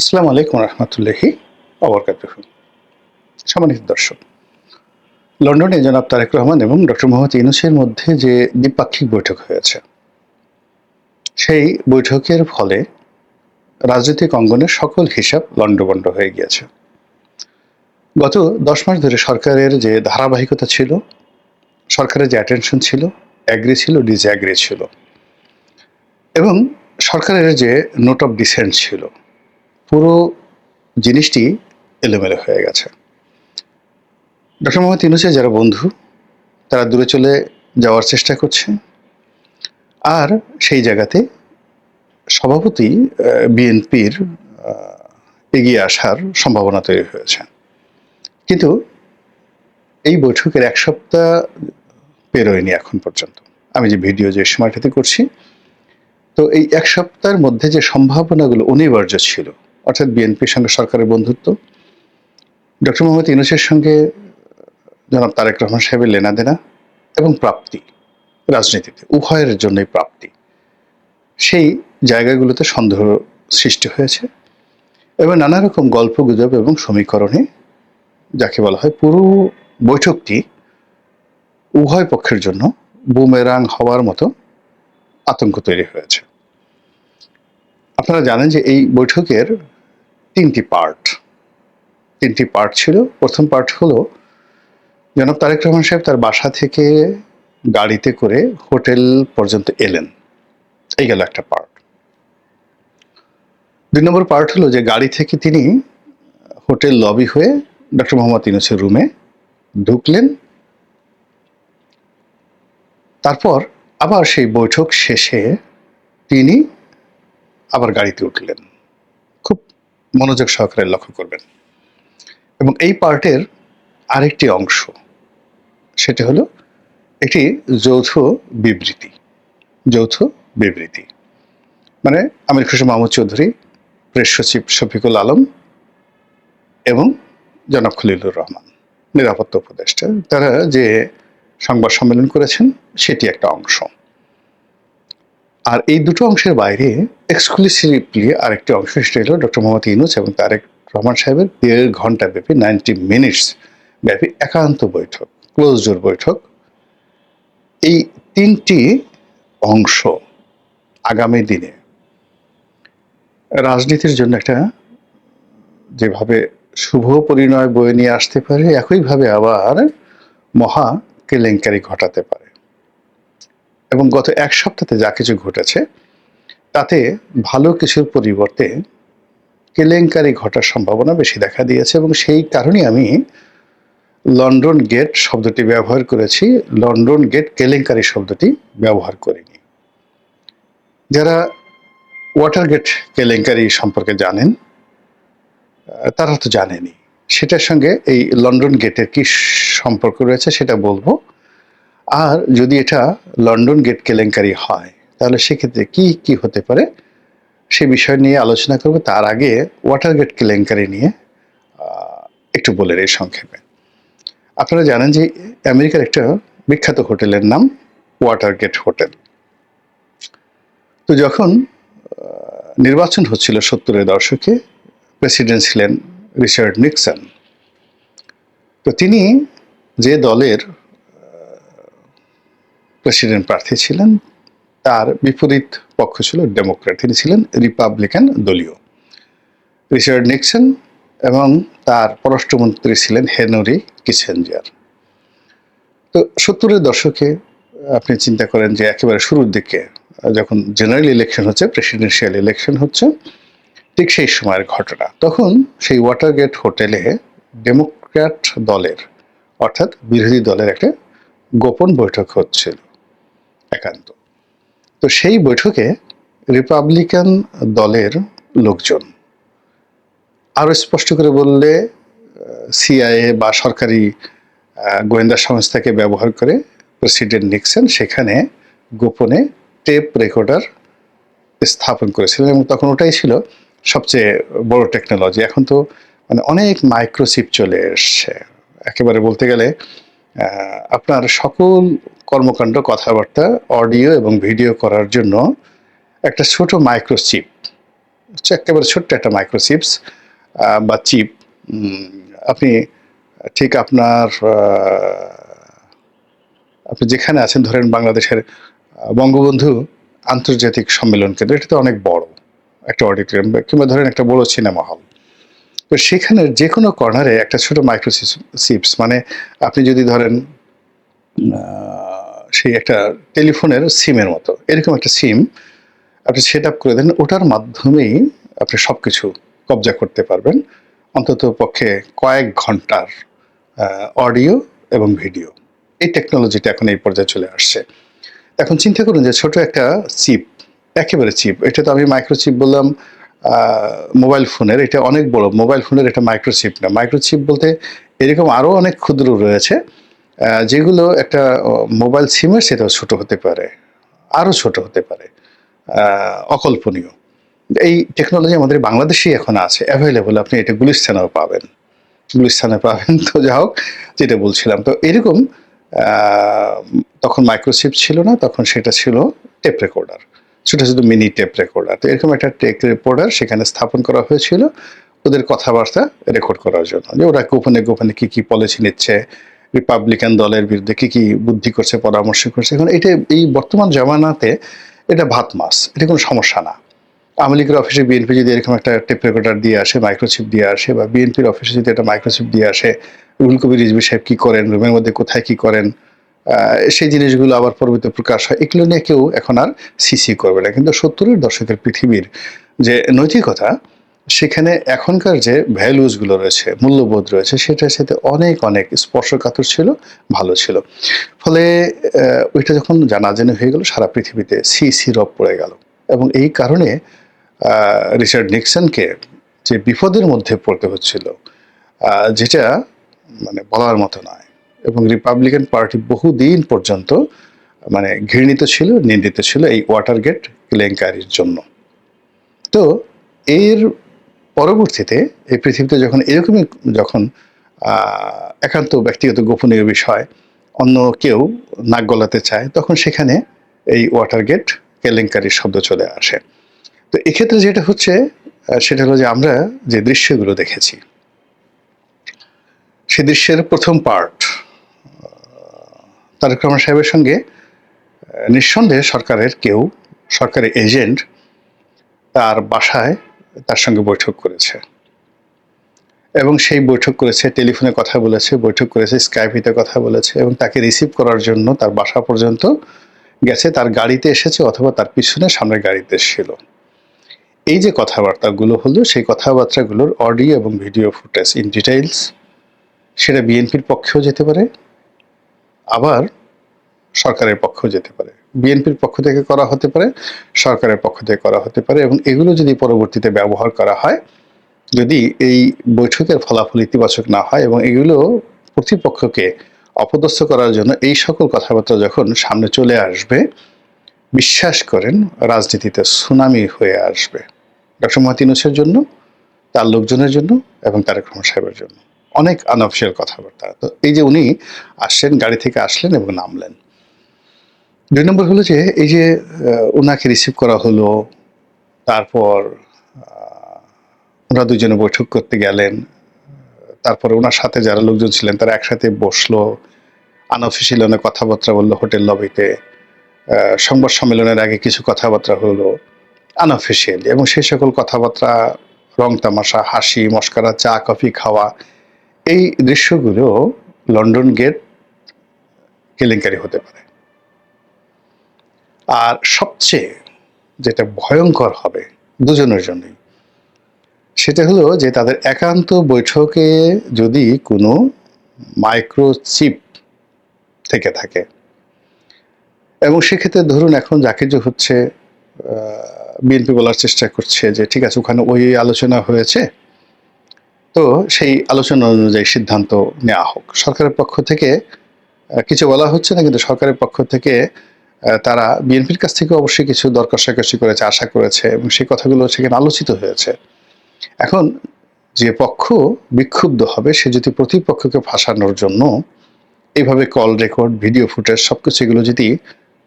আসসালামু আলাইকুম রহমতুল্লাহি অবরকাত সম্মানিত দর্শক, লন্ডনে জনাব তারেক রহমান এবং ডক্টর মোহাম্মদ ইউনুসের মধ্যে যে দ্বিপাক্ষিক বৈঠক হয়েছে, সেই বৈঠকের ফলে রাজনৈতিক অঙ্গনের সকল হিসাব লণ্ডভণ্ড হয়ে গিয়েছে। গত দশ মাস ধরে সরকারের যে ধারাবাহিকতা ছিল, সরকারের যে অ্যাটেনশন ছিল অ্যাগ্রি ছিল ডিসঅ্যাগ্রি ছিল এবং সরকারের যে নোট অফ ডিসেন্ট ছিল পুরো জিনিসটি এলোমেলো হয়ে গেছে। ডক্টর মোহাম্মদ ইউনুসের যারা বন্ধু, তারা দূরে চলে যাওয়ার চেষ্টা করছে। আর সেই জায়গাতে সভাপতি বিএনপির এগিয়ে আসার সম্ভাবনা তৈরি হয়েছে। কিন্তু এই বৈঠকের এক সপ্তাহ পেরোয়নি এখন পর্যন্ত। আমি যে ভিডিও যে সময়টাতে করছি, তো এই এক সপ্তাহের মধ্যে যে সম্ভাবনাগুলো অনিবার্য ছিল অর্থাৎ বিএনপির সঙ্গে সরকারের বন্ধুত্ব। ডক্টর মোহাম্মদ ইউনুসের সঙ্গে জনাব তারেক রহমান সাহেবের লেনাদেনা এবং প্রাপ্তি, রাজনীতিতে, উভয়ের জন্যই প্রাপ্তি। সেই জায়গাগুলোতে সন্দেহ সৃষ্টি হয়েছে। এবং নানা রকম গল্প গুজব এবং সমীকরণে যাকে বলা হয় পুরো বৈঠকটি উভয় পক্ষের জন্য বুমেরাং হওয়ার মতো আতঙ্ক তৈরি হয়েছে। আপনারা জানেন যে এই বৈঠকের তিনটি পার্ট তিনটি পার্ট ছিল। প্রথম পার্ট হলো, জনাব তারেক রহমান সাহেব তার বাসা থেকে গাড়িতে করে হোটেল পর্যন্ত এলেন। এই গেল একটা পার্ট দুই নম্বর পার্ট হলো যে গাড়ি থেকে তিনি হোটেল লবি হয়ে ডক্টর মোহাম্মদ ইউনুসের রুমে ঢুকলেন। তারপর আবার সেই বৈঠক শেষে তিনি আবার গাড়িতে উঠলেন। মনোযোগ সহকারে লক্ষ্য করবেন। এবং এই পার্টের আরেকটি অংশ, সেটি হলো একটি যৌথ বিবৃতি যৌথ বিবৃতি। মানে আমির খুশি মাহমুদ চৌধুরী, প্রেস সচিব শফিকুল আলম এবং জনাব খলিলুর রহমান, নিরাপত্তা উপদেষ্টা। তারা যে সংবাদ সম্মেলন করেছেন, সেটি একটা অংশ। আর এই দুটো অংশের বাইরে এক্সক্লুসিভলি আরেকটি অংশ সেটা হলো ডক্টর মোহাম্মদ ইউনুস এবং তারেক রহমান সাহেবের দেড় ঘণ্টা ব্যাপী নাইনটি মিনিটস ব্যাপী একান্ত বৈঠক ক্লোজ ডোর বৈঠক। এই তিনটি অংশ আগামী দিনে রাজনীতির জন্য একটা যেভাবে শুভ পরিণয় বয়ে নিয়ে আসতে পারে, একইভাবে আবার মহা কেলেঙ্কারি ঘটাতে পারে। এবং গত এক সপ্তাহে যা কিছু ঘটেছে, তাতে ভালো কিছুর পরিবর্তে কেলেঙ্কারি ঘটার সম্ভাবনা বেশি দেখা দিয়েছে এবং সেই কারণে আমি লন্ডন গেট শব্দটি ব্যবহার করেছি। লন্ডন গেট কেলেঙ্কারি শব্দটি ব্যবহার করিনি। যারা ওয়াটার গেট কেলেঙ্কারি সম্পর্কে জানেন, তারা তো জানেনি সেটার সঙ্গে এই লন্ডন গেটের কি সম্পর্ক রয়েছে সেটা বলব। আর যদি এটা লন্ডন গেট কেলেঙ্কারি হয়, তাহলে সেক্ষেত্রে কি কি হতে পারে? সে বিষয় নিয়ে আলোচনা করব। তার আগে ওয়াটার গেট কেলেঙ্কারি নিয়ে একটু বলে রে সংক্ষেপে। আপনারা জানেন যে আমেরিকার একটা বিখ্যাত হোটেলের নাম ওয়াটার গেট হোটেল। তো যখন নির্বাচন হচ্ছিল সত্তরের দশকে, প্রেসিডেন্ট ছিলেন রিচার্ড নিক্সন। তো তিনি যে দলের প্রেসিডেন্ট প্রার্থী ছিলেন, তার বিপরীত পক্ষ ছিল ডেমোক্রেট তিনি ছিলেন রিপাবলিকান দলীয়। রিচার্ড নিক্সন এবং তার পররাষ্ট্রমন্ত্রী ছিলেন হেনরি কিসেঞ্জার। তো সত্তরের দশকে আপনি চিন্তা করেন যে একেবারে শুরুর দিকে, যখন জেনারেল ইলেকশন হচ্ছে, প্রেসিডেন্সিয়াল ইলেকশন হচ্ছে, ঠিক সেই সময়ের ঘটনা। তখন সেই ওয়াটারগেট হোটেলে ডেমোক্র্যাট দলের, অর্থাৎ বিরোধী দলের একটা গোপন বৈঠক হচ্ছিল। একান্ত। তো সেই বৈঠকে রিপাবলিকান দলের লোকজন আরও স্পষ্ট করে বললে সিআইএ বা সরকারি গোয়েন্দা সংস্থাকে ব্যবহার করে প্রেসিডেন্ট নিক্সন সেখানে গোপনে টেপ রেকর্ডার স্থাপন করেছিলেন এবং তখন ওটাই ছিল সবচেয়ে বড় টেকনোলজি। এখন তো মানে অনেক মাইক্রোচিপ চলে এসছে। একেবারে বলতে গেলে আপনার সকল কর্মকাণ্ড, কথাবার্তা, অডিও এবং ভিডিও করার জন্য একটা ছোট মাইক্রোচিপ হচ্ছে একেবারে ছোট্ট একটা মাইক্রোচিপস বা চিপ আপনি ঠিক আপনার আপনি যেখানে আছেন, ধরেন বাংলাদেশের বঙ্গবন্ধু আন্তর্জাতিক সম্মেলন কেন্দ্র এটা তো অনেক বড় একটা অডিটোরিয়াম কিংবা ধরেন একটা বড় সিনেমা হল তো সেখানে যে কোনো কর্নারে একটা ছোট মাইক্রো চিপস মানে আপনি যদি ধরেন সেই একটা টেলিফোনের সিমের মতো, এরকম একটা সিম আপনি সেট আপ করে দেন, ওটার মাধ্যমেই আপনি সব কিছু কবজা করতে পারবেন। অন্তত পক্ষে কয়েক ঘণ্টার অডিও এবং ভিডিও এই টেকনোলজিটা এখন এই পর্যায়ে চলে আসছে। এখন চিন্তা করুন যে ছোট একটা চিপ একেবারে চিপ এটা তো আমি মাইক্রোচিপ বললাম মোবাইল ফোনের এটা অনেক বড় মোবাইল ফোনের এটা মাইক্রোচিপ না। মাইক্রোচিপ বলতে এরকম আরও অনেক ক্ষুদ্র রয়েছে যেগুলো একটা মোবাইল সিমের সেটাও ছোট হতে পারে আরও ছোট হতে পারে অকল্পনীয়। এই টেকনোলজি আমাদের বাংলাদেশেই এখন আছে অ্যাভেলেবল আপনি এটা গুলিস্তানেও পাবেন। গুলিস্তানে পাবেন, তো যা হোক, যেটা বলছিলাম। তো এরকম তখন মাইক্রোচিপ ছিল না, তখন সেটা ছিল টেপ রেকর্ডার ছোটো ছোটো মিনি টেপ রেকর্ডার তো এরকম একটা টেপ রেকর্ডার সেখানে স্থাপন করা হয়েছিল। ওদের কথাবার্তা রেকর্ড করার জন্য। যে ওরা গোপনে গোপনে কী কী পলিসি নিচ্ছে রিপাবলিকান দলের বিরুদ্ধে কী কী বুদ্ধি করছে, পরামর্শ করছে। এখন এটা এই বর্তমান জামানাতে এটা ভাত মাস এটা কোনো সমস্যা না। আওয়ামী লীগের অফিসে বিএনপি যদি এরকম একটা টেপ রেকর্ডার দিয়ে আসে মাইক্রোচিপ দিয়ে আসে, বা বিএনপির অফিসে যদি একটা মাইক্রোচিপ দিয়ে আসে, রুহুল কবির রিজভি সাহেব কী করেন, রুমের মধ্যে কোথায় কি করেন সেই জিনিসগুলো আবার পরবর্তী প্রকাশ হয়। এগুলো নিয়ে কেউ এখন আর সিসি করবে না। কিন্তু সত্তরের দশকের পৃথিবীর যে নৈতিকতা, সেখানে এখনকার যে ভ্যালুজগুলো রয়েছে, মূল্যবোধ রয়েছে, সেটার সাথে অনেক অনেক স্পর্শকাতর ছিল, ভালো ছিল। ফলে ওইটা যখন জানাজানি হয়ে গেল, সারা পৃথিবীতে সি সি রব পড়ে গেল। এবং এই কারণে রিচার্ড নিক্সনকে যে বিপদের মধ্যে পড়তে হচ্ছিল যেটা মানে বলার মতো নয়। এবং রিপাবলিকান পার্টি বহুদিন পর্যন্ত মানে ঘৃণিত ছিল, নিন্দিত ছিল এই ওয়াটার গেট কেলেঙ্কারির জন্য। তো এর পরবর্তীতে এই পৃথিবীতে যখন এরকমই যখন একান্ত ব্যক্তিগত গোপনীয় বিষয়, অন্য কেউ নাক গলাতে চায়, তখন সেখানে এই ওয়াটার গেট কেলেঙ্কারির শব্দ চলে আসে। তো এক্ষেত্রে যেটা হচ্ছে সেটা হলো যে আমরা যে দৃশ্যগুলো দেখেছি, সে দৃশ্যের প্রথম পার্ট তারেক রহমান সাহেবের সঙ্গে নিঃসন্দেহে সরকারের কেউ সরকারি এজেন্ট তার বাসায় তার সঙ্গে বৈঠক করেছে। এবং সেই বৈঠক করেছে, টেলিফোনে কথা বলেছে, বৈঠক করেছে স্কাইপিতে কথা বলেছে এবং তাকে রিসিভ করার জন্য তার বাসা পর্যন্ত গেছে, তার গাড়িতে এসেছে অথবা তার পিছনে সামনের গাড়িতে ছিল এই যে কথাবার্তাগুলো হলো, সেই কথাবার্তাগুলোর অডিও এবং ভিডিও ফুটেজ ইন ডিটেইলস সেটা বিএনপির পক্ষেও যেতে পারে আবার সরকারের পক্ষেও যেতে পারে। বিএনপির পক্ষ থেকে করা হতে পারে, সরকারের পক্ষ থেকে করা হতে পারে এবং এগুলো যদি পরবর্তীতে ব্যবহার করা হয়, যদি এই বৈঠকের ফলাফল ইতিবাচক না হয় এবং এগুলো প্রতিপক্ষকে অপদস্থ করার জন্য এই সকল কথাবার্তা যখন সামনে চলে আসবে, বিশ্বাস করেন রাজনীতিতে সুনামি হয়ে আসবে। ডক্টর মহাতিনুসের জন্য, তার লোকজনের জন্য এবং তারেক রহমান সাহেবের জন্য। অনেক আনঅফিসিয়াল কথাবার্তা। তো এই যে উনি আসছেন, গাড়ি থেকে আসলেন এবং নামলেন। দুই নম্বর হলো যে, এই যে ওনাকে রিসিভ করা হলো, তারপর ওনারা দুজনে বৈঠক করতে গেলেন, তারপরে ওনার সাথে যারা লোকজন ছিলেন, তারা একসাথে বসল আনঅফিসিয়াল অনেক কথাবার্তা বলল হোটেল লবিতে সংবাদ সম্মেলনের আগে কিছু কথাবার্তা হলো আনঅফিসিয়ালি এবং সেই সকল কথাবার্তা, রং তামাশা, হাসি, মস্কারা, চা, কফি, খাওয়া এই দৃশ্যগুলো লন্ডন গেট কেলেঙ্কারি হতে পারে। আর সবচেয়ে যেটা ভয়ঙ্কর হবে দুজনের জন্যই, সেটা হলো যে তাদের একান্ত বৈঠকে যদি কোনো মাইক্রোচিপ থেকে থাকে, এবং সেক্ষেত্রে ধরুন এখন যে হচ্ছে বিএনপি বলার চেষ্টা করছে যে ঠিক আছে, ওখানে ওই আলোচনা হয়েছে তো সেই আলোচনা অনুযায়ী সিদ্ধান্ত নেওয়া হোক। সরকারের পক্ষ থেকে কিছু বলা হচ্ছে না, কিন্তু সরকারের পক্ষ থেকে তারা বিএনপির কাছ থেকে অবশ্যই কিছু দর কষাকষি করেছে, আশা করেছে, এবং সেই কথাগুলো সেখানে আলোচিত হয়েছে। এখন যে পক্ষ বিক্ষুব্ধ হবে, সে যদি প্রতিপক্ষকে ফাঁসানোর জন্য এইভাবে কল রেকর্ড, ভিডিও ফুটেজ, সবকিছু এগুলো যদি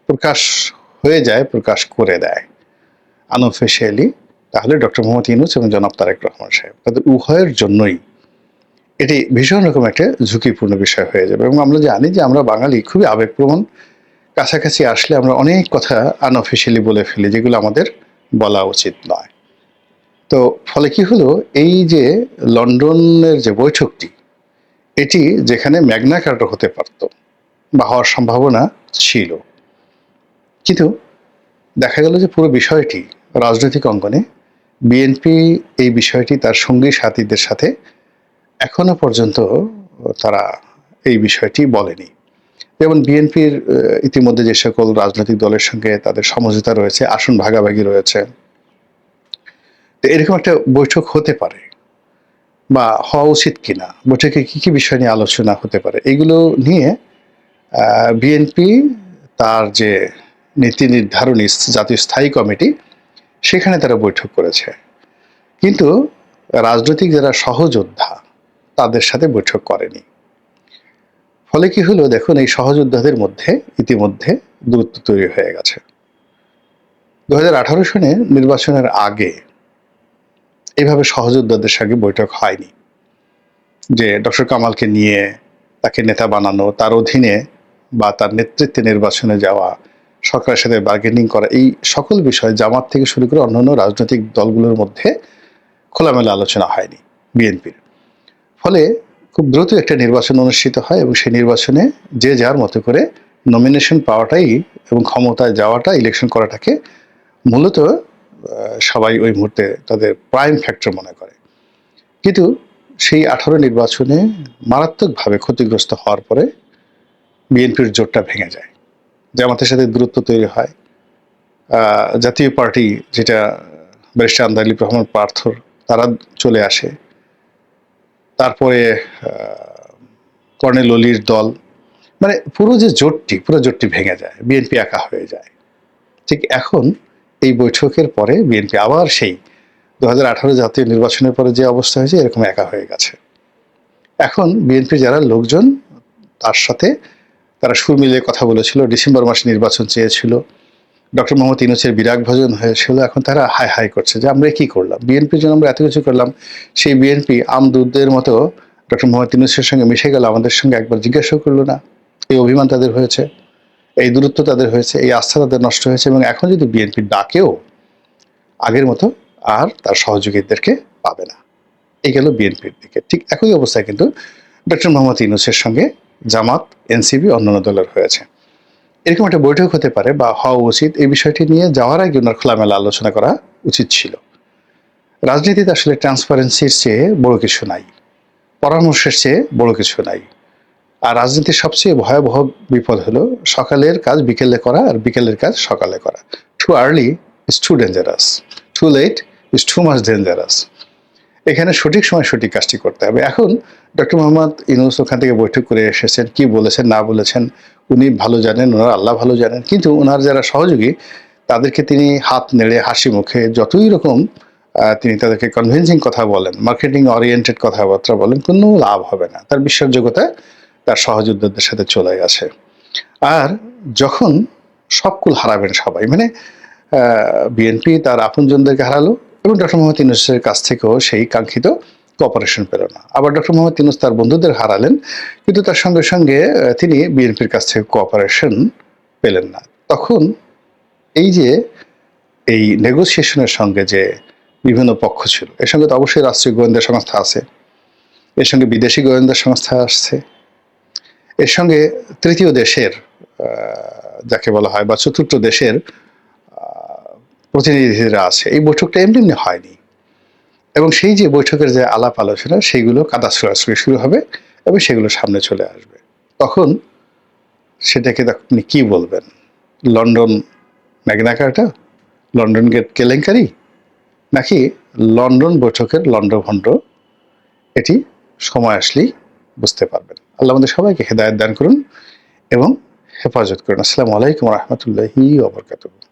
প্রকাশ হয়ে যায়, প্রকাশ করে দেয় আনঅফিসিয়ালি তাহলে ডক্টর মোহাম্মদ ইউনুস এবং জনাব তারেক রহমান সাহেব, তাদের উভয়ের জন্যই এটি ভীষণ রকম একটা ঝুঁকিপূর্ণ বিষয় হয়ে যাবে। এবং আমরা জানি যে আমরা বাঙালি খুবই আবেগপ্রবণ। কাছাকাছি আসলে আমরা অনেক কথা আনঅফিসিয়ালি বলে ফেলি, যেগুলো আমাদের বলা উচিত নয়। তো ফলে কি হলো? এই যে লন্ডনের যে বৈঠকটি, এটি যেখানে ম্যাগনা কার্টা হতে পারত বা হওয়ার সম্ভাবনা ছিল। কিন্তু দেখা গেল যে পুরো বিষয়টি রাজনৈতিক অঙ্গনে বিএনপি এই বিষয়টি তার সঙ্গী সাথীদের সাথে এখনও পর্যন্ত তারা এই বিষয়টি বলেনি। যেমন বিএনপির ইতিমধ্যে যে সকল রাজনৈতিক দলের সঙ্গে তাদের সমঝোতা রয়েছে, আসন ভাগাভাগি রয়েছে। তো এরকম একটা বৈঠক হতে পারে বা হওয়া উচিত কিনা, বৈঠকে কি কি বিষয় নিয়ে আলোচনা হতে পারে, এগুলো নিয়ে বিএনপি তার যে নীতি নির্ধারণী জাতীয় স্থায়ী কমিটি সেখানে তারা বৈঠক করেছে। কিন্তু রাজনৈতিক যারা সহযোদ্ধা, তাদের সাথে বৈঠক করেনি। ফলে কি হলো? দেখুন, এই সহযোদ্ধাদের মধ্যে ইতিমধ্যে দূরত্ব তৈরি হয়ে গেছে। দু হাজার আঠারো সনে নির্বাচনের আগে এইভাবে সহযোদ্ধাদের সঙ্গে বৈঠক হয়নি। যে ডক্টর কামালকে নিয়ে, তাকে নেতা বানানো, তার অধীনে বা তার নেতৃত্বে নির্বাচনে যাওয়া সরকারের সাথে বার্গেনিং করা, এই সকল বিষয় জামাত থেকে শুরু করে অন্যান্য রাজনৈতিক দলগুলোর মধ্যে খোলামেলা আলোচনা হয়নি বিএনপির। ফলে খুব দ্রুত একটা নির্বাচন অনুষ্ঠিত হয় এবং সেই নির্বাচনে যে যার মতো করে নমিনেশন পাওয়াটাই এবং ক্ষমতায় যাওয়াটা ইলেকশন করাটাকে মূলত সবাই ওই মুহূর্তে তাদের প্রাইম ফ্যাক্টর মনে করে। কিন্তু সেই আঠারো নির্বাচনে মারাত্মকভাবে ক্ষতিগ্রস্ত হওয়ার পরে বিএনপির জোটটা ভেঙে যায়। জামাতের সাথে দূরত্ব তৈরি হয়। জাতীয় পার্টি যেটা ব্যারিস্টার আন্দালিব রহমান পার্থর, তারা চলে আসে। তারপরে কর্নেল অলির দল মানে পুরো যে জোটটি, পুরো জোটটি ভেঙে যায়, বিএনপি একা হয়ে যায়। ঠিক এখন এই বৈঠকের পরে বিএনপি আবার সেই দু হাজার আঠারো জাতীয় নির্বাচনের পরে যে অবস্থা হয়েছে, এরকম একা হয়ে গেছে। এখন বিএনপি যারা লোকজন, তার সাথে তারা সুর মিলিয়ে কথা বলেছিল, ডিসেম্বর মাসে নির্বাচন চেয়েছিল। ডক্টর মোহাম্মদ ইনুসের বিরাগ ভজন হয়েছিল, এখন তারা হাই হাই করছে যে আমরা কি করলাম? বিএনপির জন্য আমরা এত কিছু করলাম, সেই বিএনপি আমদুদ্দের মতো ডক্টর মোহাম্মদ ইনুসের সঙ্গে মিশে গেল, আমাদের সঙ্গে একবার জিজ্ঞাসাও করল না। এই অভিমান তাদের হয়েছে, এই দূরত্ব তাদের হয়েছে, এই আস্থা তাদের নষ্ট হয়েছে এবং এখন যদি বিএনপি ডাকেও, আগের মতো আর তার সহযোগীদেরকে পাবে না। এই গেল বিএনপির দিকে। ঠিক একই অবস্থায় কিন্তু ডক্টর মোহাম্মদ ইনুসের সঙ্গে জামাত এনসিবি অন্যান্য দলের হয়েছে। এরকম একটা বৈঠক হতে পারে বা হওয়া উচিত। এই বিষয়টি নিয়ে যাওয়ার আগে ওনার খোলামেলা আলোচনা করা উচিত ছিল। রাজনীতিতে আসলে ট্রান্সপারেন্সির চেয়ে বড় কিছু নাই। পরামর্শের চেয়ে বড় কিছু নাই। আর রাজনীতির সবচেয়ে ভয়াবহ বিপদ হলো সকালের কাজ বিকেলে করা আর বিকেলের কাজ সকালে করা। Too early is too dangerous too late is too much dangerous এখানে সঠিক সময় সঠিক কাজটি করতে হবে। এখন ডক্টর মোহাম্মদ ইনুস ওখান থেকে বৈঠক করে এসেছেন, কি বলেছেন, না বলেছেন, উনি ভালো জানেন ওনার আল্লাহ ভালো জানেন। কিন্তু ওনার যারা সহযোগী, তাদেরকে তিনি হাত নেড়ে, হাসি মুখে যতই রকম তিনি তাদেরকে কনভিন্সিং কথা বলেন মার্কেটিং ওরিয়েন্টেড কথাবার্তা বলেন, কোনো লাভ হবে না। তার বিশ্বাসযোগ্যতা তার সহযোদ্ধাদের সাথে চলে গেছে আর যখন সবকুল হারাবেন সবাই মানে বিএনপি তার আপনজনদেরকে হারালো এবং ডক্টর মোহাম্মদ ইউনুসের কাছ থেকেও সেই কাঙ্ক্ষিত কোঅপারেশন পেল না। আবার ডক্টর মোহাম্মদ ইউনুস তার বন্ধুদের হারালেন, কিন্তু তার সঙ্গে সঙ্গে তিনি বিএনপির কাছ থেকে কোঅপারেশন পেলেন না। তখন এই যে, এই নেগোসিয়েশনের সঙ্গে যে বিভিন্ন পক্ষ ছিল, এর সঙ্গে তো অবশ্যই রাষ্ট্রীয় গোয়েন্দা সংস্থা আছে, এর সঙ্গে বিদেশি গোয়েন্দা সংস্থা আসছে, এর সঙ্গে তৃতীয় দেশের যাকে বলা হয় বা চতুর্থ দেশের প্রতিনিধিরা আছে। এই বৈঠকটা এমনি এমনি হয়নি। এবং সেই যে বৈঠকের যে আলাপ আলোচনা সেইগুলো কাদা সরাসরি শুরু হবে এবং সেগুলো সামনে চলে আসবে। তখন সেটাকে আপনি কি বলবেন? লন্ডন ম্যাগনাকারটা লন্ডন গেট কেলেঙ্কারি? নাকি লন্ডন বৈঠকের লন্ডভণ্ড? এটি সময় আসলেই বুঝতে পারবেন। আল্লাহ আমাদের সবাইকে হেদায়ত দান করুন এবং হেফাজত করুন। আসসালামু আলাইকুম রহমতুল্লাহি ওবরকাতুহ